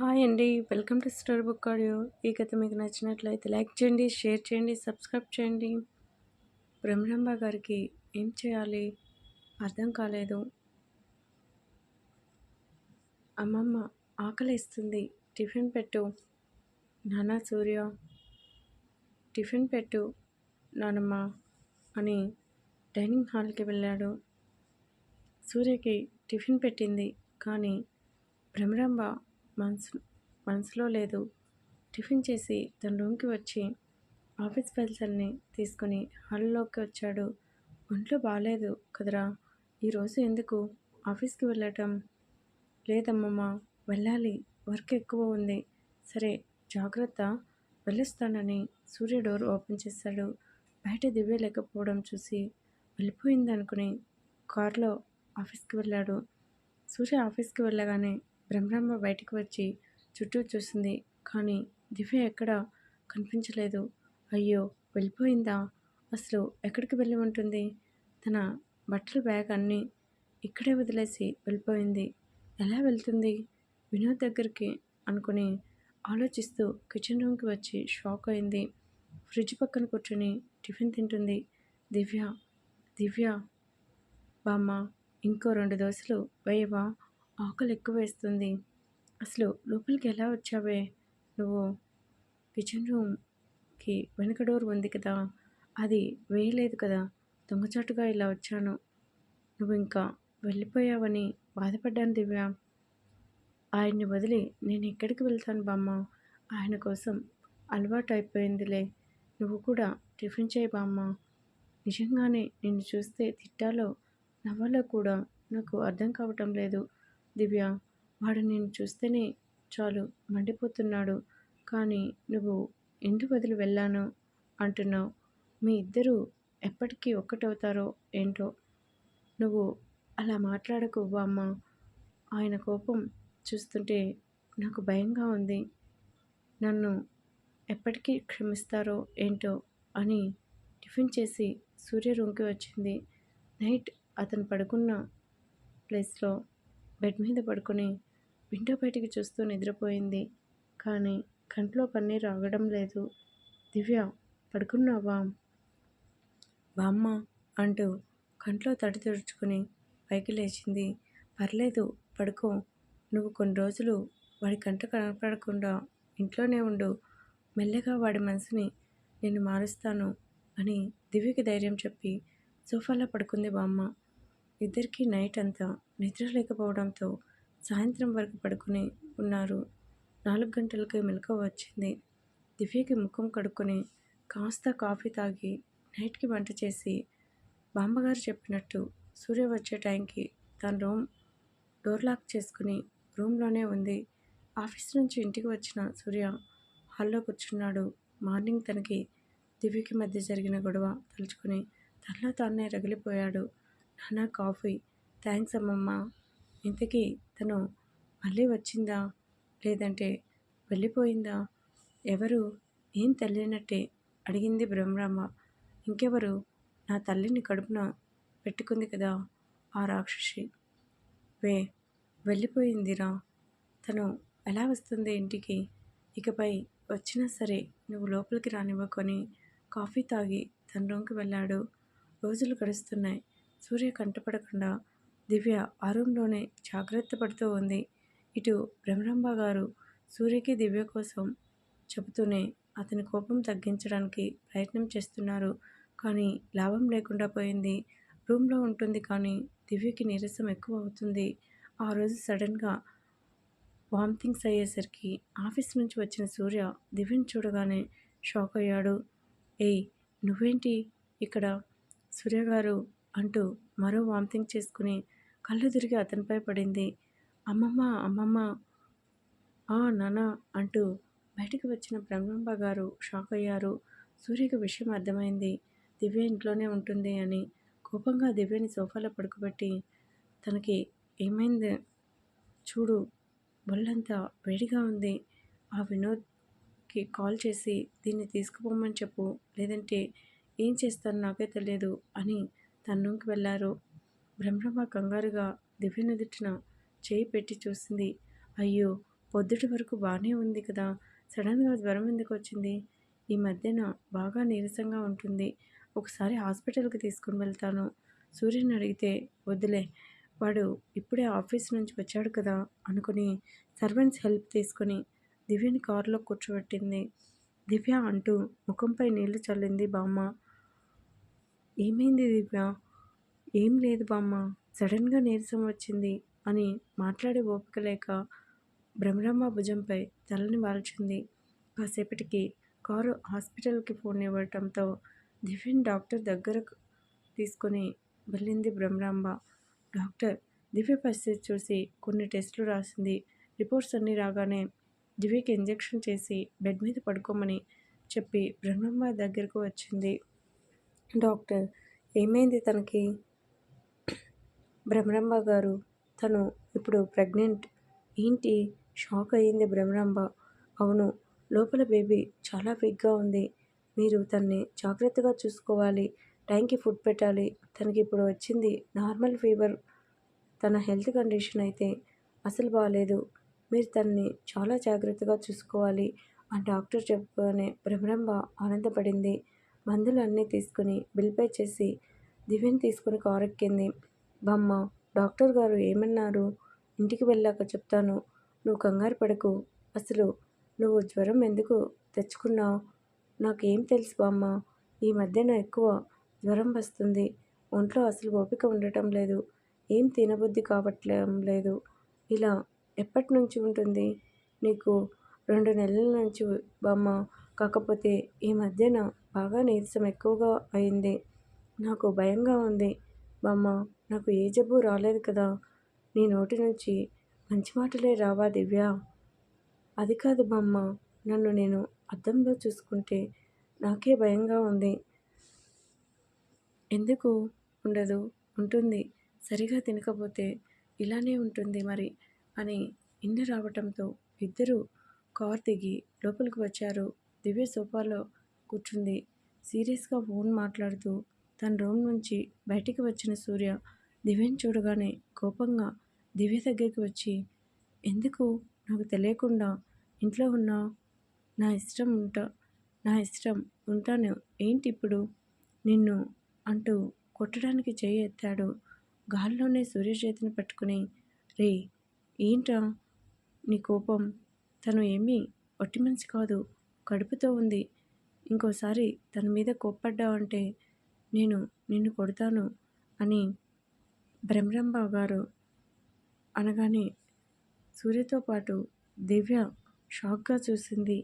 Hi అండి. Welcome to story book audio. ఈ కథ మీకు నచ్చినట్లయితే లైక్ చేయండి షేర్ చేయండి సబ్స్క్రైబ్ చేయండి. బ్రహ్మరంభ గారికి ఏం చేయాలి? అర్థం కాలేదు. అమ్మమ్మ ఆకలిస్తుంది. టిఫిన్ పెట్టు. నాన్న సూర్య టిఫిన్ పెట్టు నానమ్మ అని డైనింగ్ హాల్కి వెళ్ళాడు. సూర్యకి టిఫిన్ పెట్టింది. కానీ భ్రమరంభ మనసు మనసులో లేదు. టిఫిన్ చేసి తన రూమ్కి వచ్చి ఆఫీస్ ఫైల్స్ తీసుకుని హాల్లోకి వచ్చాడు. ఒంట్లో బాగాలేదు కదరా? ఈరోజు ఎందుకు? ఆఫీస్కి వెళ్ళటం లేదమ్మమ్మ. వెళ్ళాలి. వర్క్ ఎక్కువ ఉంది. సరే జాగ్రత్త. వెళ్ళొస్తానని సూర్య డోర్ ఓపెన్ చేశాడు. బయట దివ్య లేకపోవడం చూసి వెళ్ళిపోయిందనుకుని కారులో ఆఫీస్కి వెళ్ళాడు. సూర్య ఆఫీస్కి వెళ్ళగానే బ్రహ్మమ్మ బయటకు వచ్చి చుట్టూ చూసింది. కానీ దివ్య ఎక్కడ కనిపించలేదు. అయ్యో వెళ్ళిపోయిందా? అసలు ఎక్కడికి వెళ్ళి ఉంటుంది తన బట్టల బ్యాగ్ అన్నీ ఇక్కడే వదిలేసి వెళ్ళిపోయింది. ఎలా వెళ్తుంది? వినోద్ దగ్గరికి అనుకుని ఆలోచిస్తూ కిచెన్ రూమ్కి వచ్చి షాక్ అయింది. ఫ్రిడ్జ్ పక్కన కూర్చొని టిఫిన్ తింటుంది దివ్య. దివ్య. బామ్మ ఇంకో రెండు దోశలు వేయవా? ఆకలి ఎక్కువ వేస్తుంది అసలు లోపలికి ఎలా వచ్చావే? నువ్వు కిచెన్ రూమ్కి వెనుక డోర్ ఉంది కదా? అది వేయలేదు కదా? దొంగచాటుగా ఇలా వచ్చాను. నువ్వు ఇంకా వెళ్ళిపోయావని బాధపడ్డాను దివ్య. ఆయన్ని వదిలి నేను ఎక్కడికి వెళ్తాను బామ్మ? ఆయన కోసం అలవాటు అయిపోయిందిలే నువ్వు కూడా టిఫిన్ చేయి బామ్మ. నిజంగానే నిన్ను చూస్తే తిట్టాలో నవ్వాలో కూడా నాకు అర్థం కావటం లేదు. దివ్య వాడు నేను చూస్తేనే చాలు మండిపోతున్నాడు. కానీ నువ్వు ఇంటి వదిలి వెళ్ళాను అంటున్నావు? మీ ఇద్దరూ ఎప్పటికీ ఒక్కటవుతారో ఏంటో నువ్వు అలా మాట్లాడకు బామ్మ ఆయన కోపం చూస్తుంటే నాకు భయంగా ఉంది. నన్ను ఎప్పటికీ క్షమిస్తారో ఏంటో అని టిఫిన్ చేసి సూర్య రూమ్కి వచ్చింది. నైట్ అతను పడుకున్న ప్లేస్లో బెడ్ మీద పడుకుని విండో బయటికి చూస్తూ నిద్రపోయింది. కానీ కంట్లో పన్నీరు ఆగడం లేదు. దివ్య పడుకున్నావా? బామ్మ అంటూ కంట్లో తడి తుడుచుకుని పైకి లేచింది. పర్లేదు పడుకో. నువ్వు కొన్ని రోజులు వాడి కంట కనపడకుండా ఇంట్లోనే ఉండు. మెల్లగా వాడి మనసుని నేను మారుస్తాను అని దివ్యకి ధైర్యం చెప్పి సోఫాలో పడుకుంది బామ్మ ఇద్దరికీ నైట్ అంతా నిద్ర లేకపోవడంతో సాయంత్రం వరకు పడుకుని ఉన్నారు. నాలుగు గంటలకే మెలకువ వచ్చింది. దివ్యకి ముఖం కడుక్కొని కాస్త కాఫీ తాగి నైట్కి వంట చేసి బామ్మగారు చెప్పినట్టు సూర్య వచ్చే టైంకి తన రూమ్ డోర్ లాక్ చేసుకుని రూమ్లోనే ఉంది. ఆఫీస్ నుంచి ఇంటికి వచ్చిన సూర్య హాల్లో కూర్చున్నాడు. మార్నింగ్ తనకి దివ్యకి మధ్య జరిగిన గొడవ తలుచుకుని తనలో తానే రగిలిపోయాడు. నానా కాఫీ థ్యాంక్స్ అమ్మమ్మ. ఇంతకీ తను మళ్ళీ వచ్చిందా? లేదంటే వెళ్ళిపోయిందా? ఎవరు? ఏం తెలియనట్టే అడిగింది బ్రహ్మరామ. ఇంకెవరు? నా తల్లిని కడుపున పెట్టుకుంది కదా ఆ రాక్షసి. వే వెళ్ళిపోయిందిరా. తను ఎలా వస్తుంది ఇంటికి? ఇకపై వచ్చినా సరే నువ్వు లోపలికి రానివ్వకొని కాఫీ తాగి తన రూమ్కి వెళ్ళాడు. రోజులు గడుస్తున్నాయి. సూర్య కంటపడకుండా దివ్య ఆ రూమ్లోనే జాగ్రత్త పడుతూ ఉంది. ఇటు బ్రహ్మరంభ గారు సూర్యకి దివ్య కోసం చెబుతూనే అతని కోపం తగ్గించడానికి ప్రయత్నం చేస్తున్నారు. కానీ లాభం లేకుండా పోయింది. రూమ్లో ఉంటుంది కానీ దివ్యకి నీరసం ఎక్కువ అవుతుంది. ఆ రోజు సడన్గా వామిటింగ్స్ అయ్యేసరికి ఆఫీస్ నుంచి వచ్చిన సూర్య దివ్యను చూడగానే షాక్ అయ్యాడు. ఏయ్ నువ్వేంటి ఇక్కడ? సూర్య గారు అంటూ మరో వామిటింగ్ చేసుకుని కళ్ళు తిరిగి అతనిపై పడింది. అమ్మమ్మ అమ్మమ్మ! ఆ నాన్న! అంటూ బయటికి వచ్చిన బ్రహ్మంబ గారు షాక్ అయ్యారు. సూర్యకి విషయం అర్థమైంది. దివ్య ఇంట్లోనే ఉంటుంది అని. కోపంగా దివ్యని సోఫాలో పడుకోబెట్టి తనకి ఏమైంది? చూడు ఒళ్ళంతా వేడిగా ఉంది. ఆ వినోద్కి కాల్ చేసి దీన్ని తీసుకుపోమని చెప్పు. లేదంటే ఏం చేస్తాను నాకే తెలియదు అని తన వెళ్ళారు బ్రహ్మమ్మ కంగారుగా దివ్య నుదుటిన చేయి పెట్టి చూసింది. అయ్యో పొద్దుటి వరకు బాగానే ఉంది కదా సడన్గా జ్వరం ఎందుకు వచ్చింది? ఈ మధ్యన బాగా నీరసంగా ఉంటుంది ఒకసారి హాస్పిటల్కి తీసుకుని వెళ్తాను. సూర్యుని అడిగితే వద్దులే వాడు ఇప్పుడే ఆఫీస్ నుంచి వచ్చాడు కదా అనుకుని సర్వెంట్స్ హెల్ప్ తీసుకుని దివ్యని కారులో కూర్చోబెట్టింది. దివ్య అంటూ ముఖంపై నీళ్ళు చల్లింది బామ్మ. ఏమైంది దివ్య? ఏం లేదు బామ్మ సడన్గా నీరసం వచ్చింది అని మాట్లాడే ఓపిక లేక భ్రమరమ్మ భుజంపై తలని వాల్చింది. కాసేపటికి కారు హాస్పిటల్కి ఫోన్ ఇవ్వటంతో దివ్యన్ డాక్టర్ దగ్గరకు తీసుకొని వెళ్ళింది భ్రమరాంబ. డాక్టర్ దివ్య పరిస్థితి చూసి కొన్ని టెస్టులు రాసింది. రిపోర్ట్స్ అన్నీ రాగానే దివ్యకి ఇంజెక్షన్ చేసి బెడ్ మీద పడుకోమని చెప్పి బ్రహ్మమ్మ దగ్గరకు వచ్చింది. డాక్టర్ ఏమైంది తనకి? భ్రమరాంబ గారు. తను ఇప్పుడు ప్రెగ్నెంట్. ఏంటి? షాక్ అయ్యింది భ్రమరాంబ అవును లోపల బేబీ చాలా వీక్గా ఉంది. మీరు తన్ని జాగ్రత్తగా చూసుకోవాలి. టైంకి ఫుడ్ పెట్టాలి. తనకి ఇప్పుడు వచ్చింది నార్మల్ ఫీవర్. తన హెల్త్ కండిషన్ అయితే అసలు బాగాలేదు మీరు తనని చాలా జాగ్రత్తగా చూసుకోవాలి ఆ డాక్టర్ చెప్పగానే భ్రమరంబ ఆనందపడింది. మందులు అన్నీ తీసుకుని బిల్ పే చేసి దివ్యని తీసుకుని కారెక్కింది బామ్మ డాక్టర్ గారు ఏమన్నారు? ఇంటికి వెళ్ళాక చెప్తాను. నువ్వు కంగారు పడకు. అసలు నువ్వు జ్వరం ఎందుకు తెచ్చుకున్నావు? నాకేం తెలుసు బామ్మ. ఈ మధ్యన ఎక్కువ జ్వరం వస్తుంది. ఒంట్లో అసలు ఓపిక ఉండటం లేదు. ఏం తినబుద్ధి కావట్లేం లేదు. ఇలా ఎప్పటి నుంచి ఉంటుంది? నీకు రెండు నెలల నుంచి బామ్మ. కాకపోతే ఈ మధ్యన బాగా నీరసం ఎక్కువగా అయింది. నాకు భయంగా ఉంది బామ్మ. నాకు ఏ జబ్బు రాలేదు కదా నీ నోటి నుంచి మంచి మాటలే రావా దివ్య? అది కాదు బామ్మ నన్ను నేను అద్దంలో చూసుకుంటే నాకే భయంగా ఉంది. ఎందుకు ఉండదు? ఉంటుంది. సరిగా తినకపోతే ఇలానే ఉంటుంది మరి అని ఇంటి రావటంతో ఇద్దరు కార్ దిగి లోపలికి వచ్చారు. దివ్య సోఫాలో కూర్చుంది. సీరియస్గా ఫోన్ మాట్లాడుతూ తన రూమ్ నుంచి బయటికి వచ్చిన సూర్య దివ్యని చూడగానే కోపంగా దివ్య దగ్గరికి వచ్చి ఎందుకు? నాకు తెలియకుండా ఇంట్లో ఉన్నా నా ఇష్టం ఉంటా నా ఇష్టం ఉంటాను. ఏంటి ఇప్పుడు నిన్ను అంటూ కొట్టడానికి చేయి ఎత్తాడు. గాల్లోనే సూర్య చేతిని పట్టుకుని రే ఏంట్రా నీ కోపం? తను ఏమీ ఒట్టి మనిషి కాదు. కడుపుతో ఉంది. ఇంకోసారి తన మీద కోప్పడ్డావంటే నేను నిన్ను కొడతాను అని బ్రహ్మరంబ గారు అనగానే సూర్యతో పాటు దివ్య షాక్గా చూసింది.